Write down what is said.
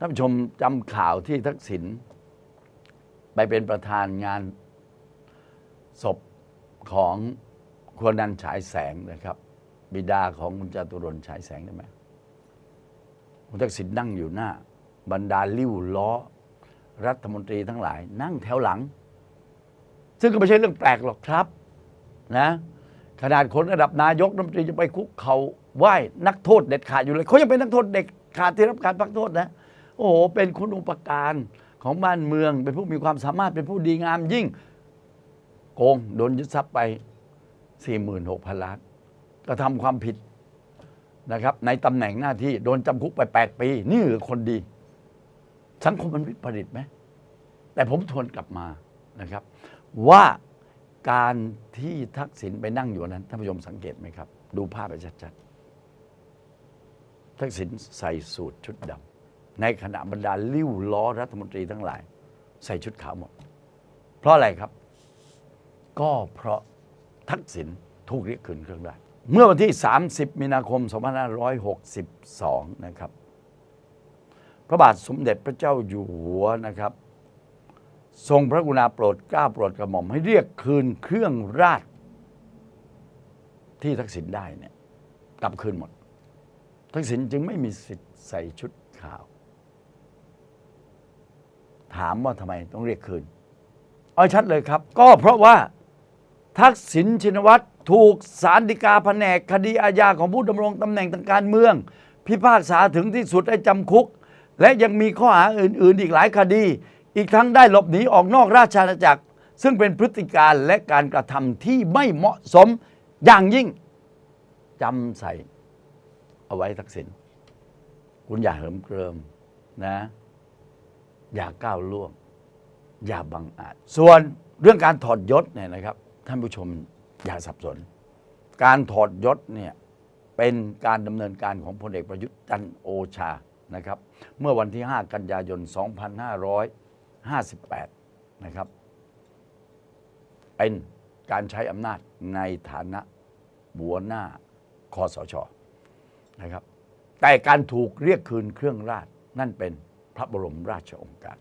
ท่านผู้ชมจำข่าวที่ทักษิณไปเป็นประธานงานศพของควรนันฉายแสงนะครับ บิดาของคุณจตุรนฉายแสงได้ไหมคุณทักษิณนั่งอยู่หน้า บรรดาลิ้วล้อ รัฐมนตรีทั้งหลาย นั่งแถวหลัง ซึ่งก็ไม่ใช่เรื่องแปลกหรอกครับนะขนาดคนระดับนายกรัฐมนตรีจะไปคุกเขาไหว้นักโทษเด็ดขาดอยู่เลยเขายังเป็นนักโทษเด็ดขาดที่รับการพักโทษนะ โอ้โหเป็นคุณอุปการของบ้านเมือง เป็นผู้มีความสามารถเป็นผู้ดีงามยิ่ง โกงโดนยึดทรัพย์ไป 46,000 ล้านกระทำความผิดนะครับ ในตำแหน่งหน้าที่โดนจำคุกไป 8 ปี นี่คือคนดี สังคมมันวิปริตไหม แต่ผมทวนกลับมานะครับ ว่าการที่ทักษิณไปนั่งอยู่นั้นท่านผู้ชมสังเกตไหมครับ ดูภาพไปชัดๆทักษิณใส่สูทชุดดำ ในขณะบรรดาลิ้วล้อรัฐมนตรีทั้งหลาย ใส่ชุดขาวหมด เพราะอะไรครับ ก็เพราะทักษิณถูกเรียกคืนเครื่องราชเมื่อวันที่ 30 มีนาคม 2562 นะครับ พระบาทสมเด็จพระเจ้าอยู่หัวนะครับ ทรงพระกรุณาโปรดเกล้าโปรดกระหม่อมให้เรียกคืนเครื่องราชที่ทักษิณได้เนี่ยกลับคืนหมด ทักษิณจึงไม่มีสิทธิ์ใส่ชุดขาว ถามว่าทำไมต้องเรียกคืนเอาชัดเลยครับ ก็เพราะว่าทักษิณชินวัตรถูกสารฎีกาแผนกคดีอาญาของผู้ดำรงตำแหน่งทางการเมือง พิพากษาถึงที่สุดให้จำคุก และยังมีข้อหาอื่น ๆ อีกหลายคดี อีกทั้งได้หลบหนีออกนอกราชอาณาจักร ซึ่งเป็นพฤติการและการกระทำที่ไม่เหมาะสมอย่างยิ่งจำใส่เอาไว้ทักษิณคุณอย่าเหิมเกริมนะ อย่าก้าวล่วง อย่าบังอาจ ส่วนเรื่องการถอดยศเนี่ยนะครับ ท่านผู้ชมอย่าสับสน การถอดยศเนี่ยเป็นการดำเนินการของพลเอกประยุทธ์จันโอชานะครับ เมื่อวันที่ 5 กันยายน 2558 นะครับ เป็นการใช้อำนาจในฐานะหัวหน้าคอสชนะครับ แต่การถูกเรียกคืนเครื่องราชนั่นเป็น พระบรมราชองค์การ